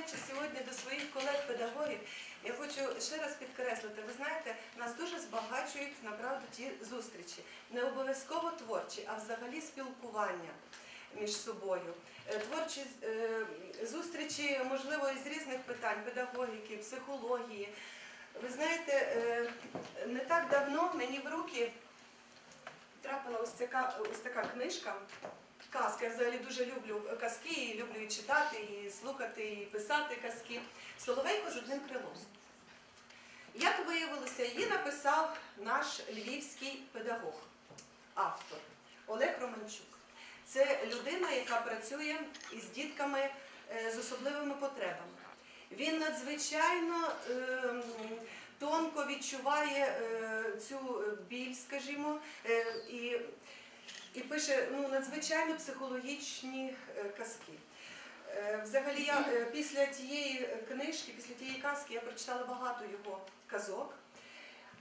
звертаючись сьогодні до своїх колег-педагогів, я хочу ще раз підкреслити, ви знаєте, нас дуже збагачують направду ті зустрічі. Не обов'язково творчі, а взагалі спілкування між собою. Е, Творчі е, зустрічі, можливо, із різних питань педагогіки, психології. Ви знаєте, е, не так давно мені в руки трапила ось така, ось така книжка. Казка. Я взагалі дуже люблю казки, і люблю і читати, і слухати, і писати казки. Соловейко з одним крилом. Як виявилося, її написав наш львівський педагог, автор Олег Романчук. Це людина, яка працює із дітками е, з особливими потребами. Він надзвичайно ем, тонко відчуває е, цю біль, скажімо, е, і, і пише ну, надзвичайно психологічні е, казки. Е, Взагалі, я е, після тієї книжки, після тієї казки, я прочитала багато його казок.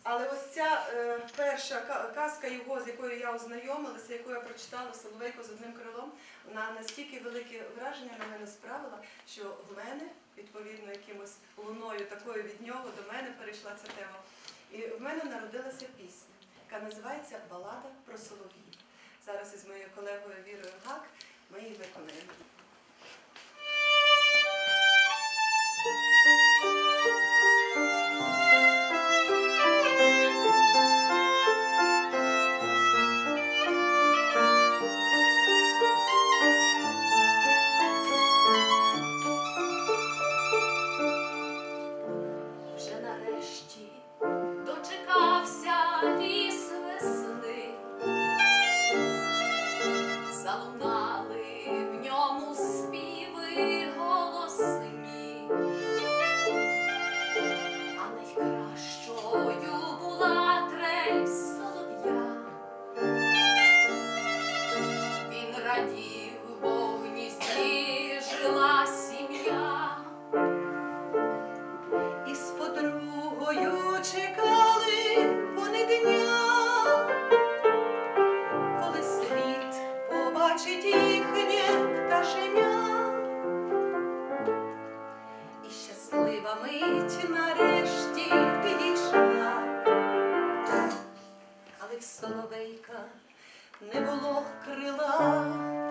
Але ось ця е, перша казка його, з якою я ознайомилася, яку я прочитала Соловейко з одним крилом, вона настільки велике враження на мене справила, що в мене, відповідно, якимось луною такою від нього до мене перейшла ця тема. І в мене народилася пісня, яка називається Балада про солов'їв. Зараз із моєю колегою Вірою Гак ми її виконаємо. Соловейка не було крила.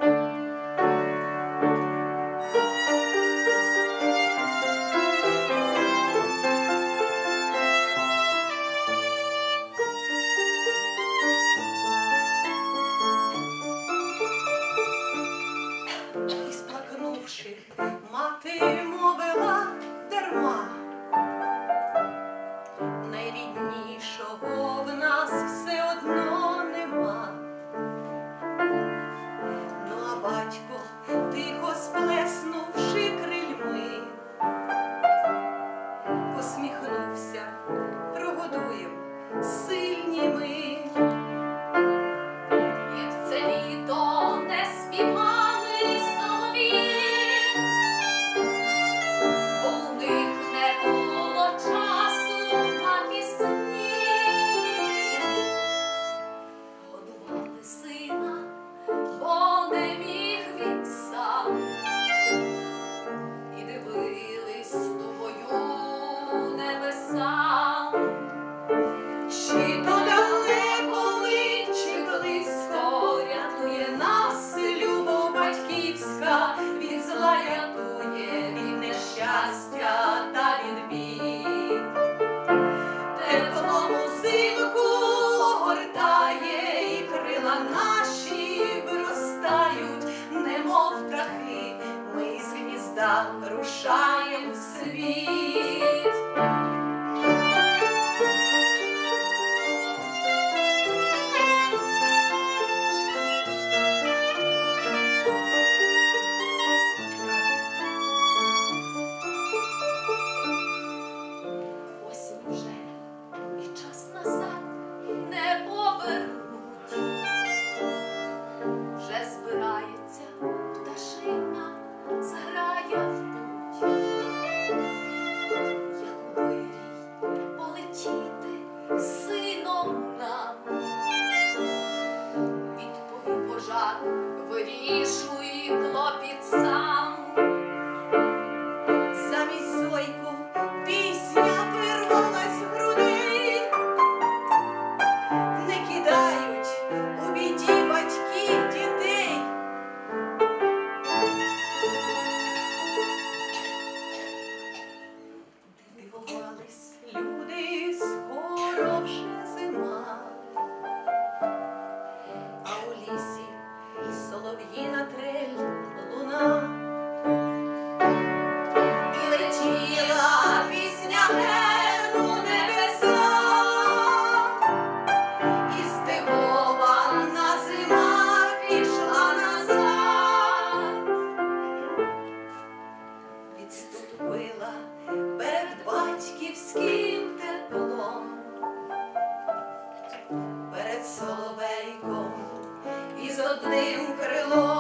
соловейком і з одним крилом.